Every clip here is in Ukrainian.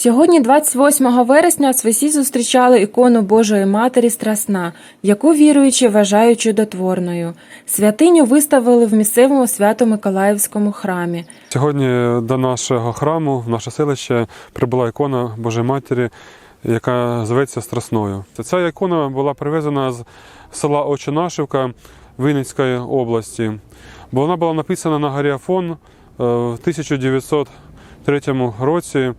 Сьогодні, 28 вересня, святі зустрічали ікону Божої Матері Страсна, яку віруючі вважають чудотворною. Святиню виставили в місцевому свято-миколаївському храмі. Сьогодні до нашого храму, в наше селище, прибула ікона Божої Матері, яка зветься Страсною. Ця ікона була привезена з села Очинашівка Вінницької області, бо вона була написана на горі Афон е, в 1903 році.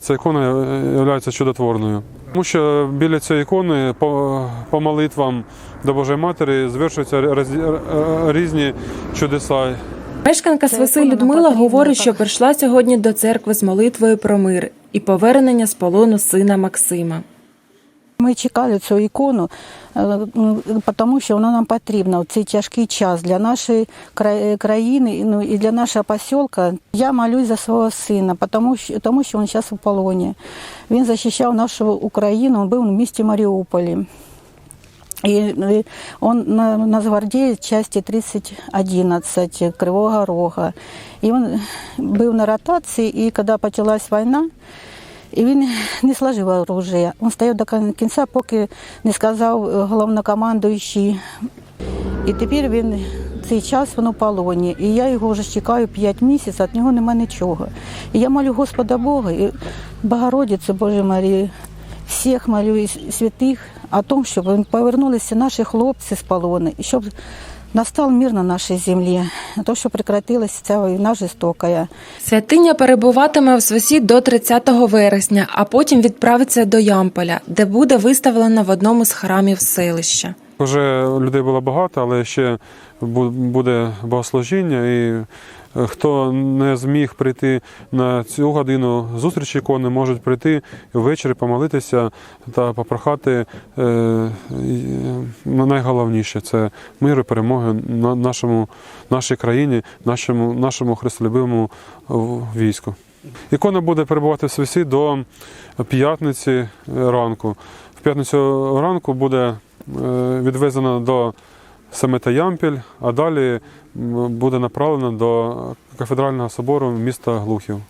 Ця ікона є чудотворною. Тому що біля цієї ікони по, по молитвам до Божої Матері звершуються роз- різні чудеса. Мешканка Свиси Людмила говорить, що прийшла сьогодні до церкви з молитвою про мир і повернення з полону сина Максима. Ми чекали цю ікону, е, тому що вона нам потрібна в цей тяжкий час для нашої кра- країни ну, і для нашого посілка. Я молюсь за свого сина, тому що, тому що він зараз у полоні. Він захищав нашу Україну, він був в місті Маріуполі. І е, он на Нацгвардії часті 3011 Кривого Рога. І він був на ротації, і коли почалась війна, і він не сложив оружие. Він стояв до кінця, поки не сказав е, головнокомандуючий. І тепер він цей час він у полоні. І я його вже чекаю 5 місяців, від нього нема нічого. І я молю Господа Бога і Богородицю Божу Марію, всіх молю і святих о том, щоб повернулися наші хлопці з полону, і щоб настав мир на нашій землі, то, що прекратилася ця війна жорстока. Святиня перебуватиме в Свисі до 30 вересня, а потім відправиться до Ямполя, де буде виставлена в одному з храмів селища. Вже людей було багато, але ще буде богослужіння, і е, хто не зміг прийти на цю годину зустрічі ікони, можуть прийти ввечері помолитися та попрохати е, е, найголовніше це миру, перемоги на нашому, нашій країні, нашому, нашому христолюбивому війську. Ікона буде перебувати в свісі до п'ятниці ранку. В п'ятницю ранку буде е, відвезена до Семета Ямпіль, а далі буде направлена до кафедрального собору міста Глухів.